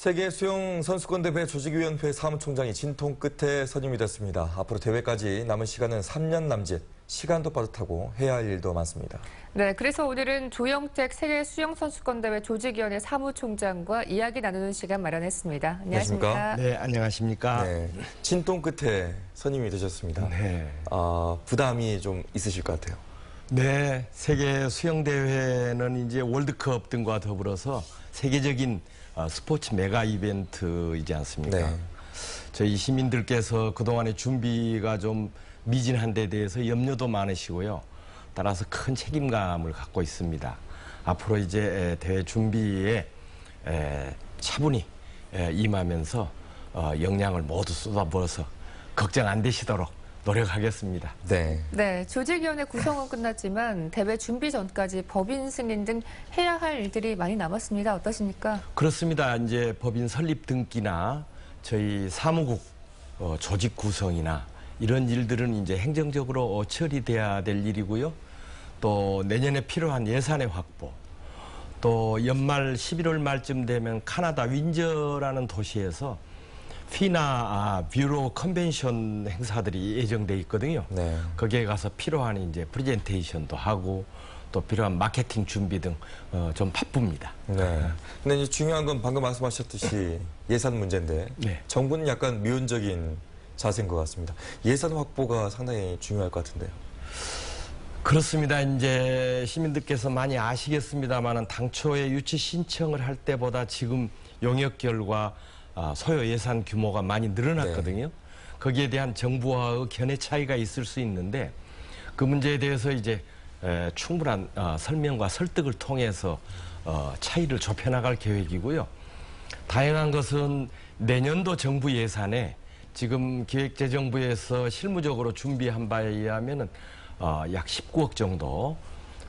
세계 수영 선수권 대회 조직위원회 사무총장이 진통 끝에 선임이 됐습니다. 앞으로 대회까지 남은 시간은 3년 남짓. 시간도 빠듯하고 해야 할 일도 많습니다. 네, 그래서 오늘은 조영택 세계 수영 선수권 대회 조직위원회 사무총장과 이야기 나누는 시간 마련했습니다. 안녕하십니까? 네, 안녕하십니까? 네, 진통 끝에 선임이 되셨습니다. 네. 아, 부담이 좀 있으실 것 같아요. 네, 세계 수영 대회는 이제 월드컵 등과 더불어서 세계적인 어, 스포츠 메가 이벤트이지 않습니까? 네. 저희 시민들께서 그동안의 준비가 좀 미진한 데 대해서 염려도 많으시고요. 따라서 큰 책임감을 갖고 있습니다. 앞으로 이제 에, 대회 준비에 에, 차분히 에, 임하면서 어, 역량을 모두 쏟아부어서 걱정 안 되시도록 노력하겠습니다. 네. 네, 조직위원회 구성은 끝났지만 대회 준비 전까지 법인 승인 등 해야 할 일들이 많이 남았습니다. 어떠십니까? 그렇습니다. 이제 법인 설립 등기나 저희 사무국 어, 조직 구성이나 이런 일들은 이제 행정적으로 어, 처리돼야 될 일이고요. 또 내년에 필요한 예산의 확보, 또 연말 11월 말쯤 되면 카나다 윈저라는 도시에서 피나 아, 뷰로 컨벤션 행사들이 예정돼 있거든요. 네. 거기에 가서 필요한 이제 프레젠테이션도 하고 또 필요한 마케팅 준비 등 어, 좀 바쁩니다. 네. 근데 이제 중요한 건 방금 말씀하셨듯이 예산 문제인데 네. 정부는 약간 미온적인 자세인 것 같습니다. 예산 확보가 상당히 중요할 것 같은데요. 그렇습니다. 이제 시민들께서 많이 아시겠습니다만은 당초에 유치 신청을 할 때보다 지금 용역 결과 아, 소요 예산 규모가 많이 늘어났거든요. 거기에 대한 정부와의 견해 차이가 있을 수 있는데 그 문제에 대해서 이제 에, 충분한 어, 설명과 설득을 통해서 어, 차이를 좁혀나갈 계획이고요. 다양한 것은 내년도 정부 예산에 지금 기획재정부에서 실무적으로 준비한 바에 의하면은 어, 약 19억 정도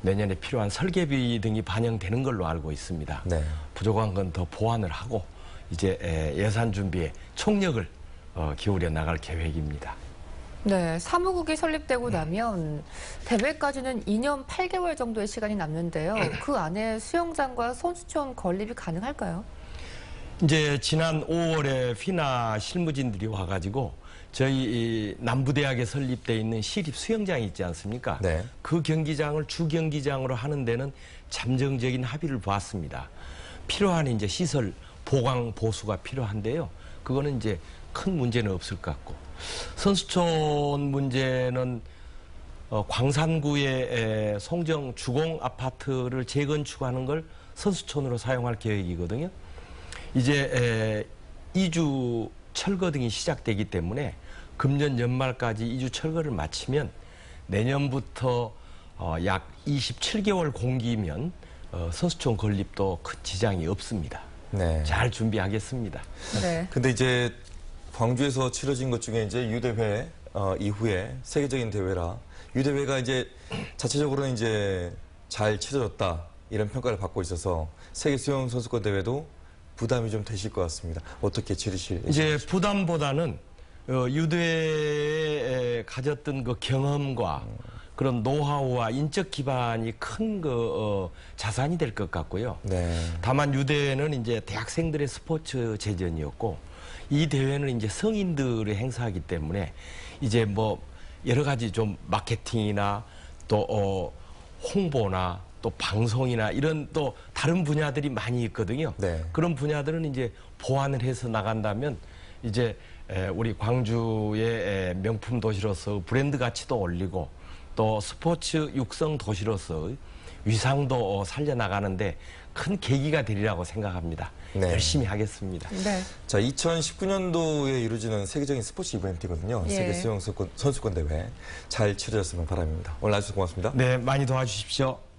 내년에 필요한 설계비 등이 반영되는 걸로 알고 있습니다. 네. 부족한 건 더 보완을 하고 이제 에, 예산 준비에 총력을 어, 기울여 나갈 계획입니다. 네, 사무국이 설립되고 나면 대회까지는 2년 8개월 정도의 시간이 남는데요. 그 안에 수영장과 선수촌 건립이 가능할까요? 이제 지난 5월에 피나 실무진들이 와가지고 저희 이 남부대학에 설립돼 있는 시립 수영장이 있지 않습니까? 네. 그 경기장을 주 경기장으로 하는 데는 잠정적인 합의를 보았습니다. 필요한 이제 시설 보강 보수가 필요한데요. 그거는 이제 큰 문제는 없을 것 같고 선수촌 문제는 어, 광산구의 에, 송정 주공 아파트를 재건축하는 걸 선수촌으로 사용할 계획이거든요. 이제 에, 이주 철거 등이 시작되기 때문에 금년 연말까지 이주 철거를 마치면 내년부터 어, 약 27개월 공기면 어, 선수촌 건립도 큰 지장이 없습니다. 네. 잘 준비하겠습니다. 네. 근데 이제 광주에서 치러진 것 중에 이제 유대회 어, 이후에 세계적인 대회라 유대회가 이제 자체적으로는 이제 잘 치러졌다 이런 평가를 받고 있어서 세계 수영 선수권 대회도 부담이 좀 되실 것 같습니다. 어떻게 치르실? 이제 부담보다는 어, 유대에 가졌던 그 경험과 그런 노하우와 인적 기반이 큰 그 어, 자산이 될 것 같고요. 네. 다만 유대회는 이제 대학생들의 스포츠 제전이었고 이 대회는 이제 성인들의 행사이기 때문에 이제 뭐 여러 가지 좀 마케팅이나 또 어, 홍보나 또 방송이나 이런 또 다른 분야들이 많이 있거든요. 네. 그런 분야들은 이제 보완을 해서 나간다면 이제 에, 우리 광주의 에, 명품 도시로서 브랜드 가치도 올리고 또 스포츠 육성 도시로서 위상도 어, 살려나가는데 큰 계기가 되리라고 생각합니다. 네. 열심히 하겠습니다. 네. 자, 2019년도에 이루어지는 세계적인 스포츠 이벤트거든요. 예. 세계 수영 선수권, 선수권 대회 잘 치러졌으면 바랍니다. 오늘 아주 고맙습니다. 네, 많이 도와주십시오.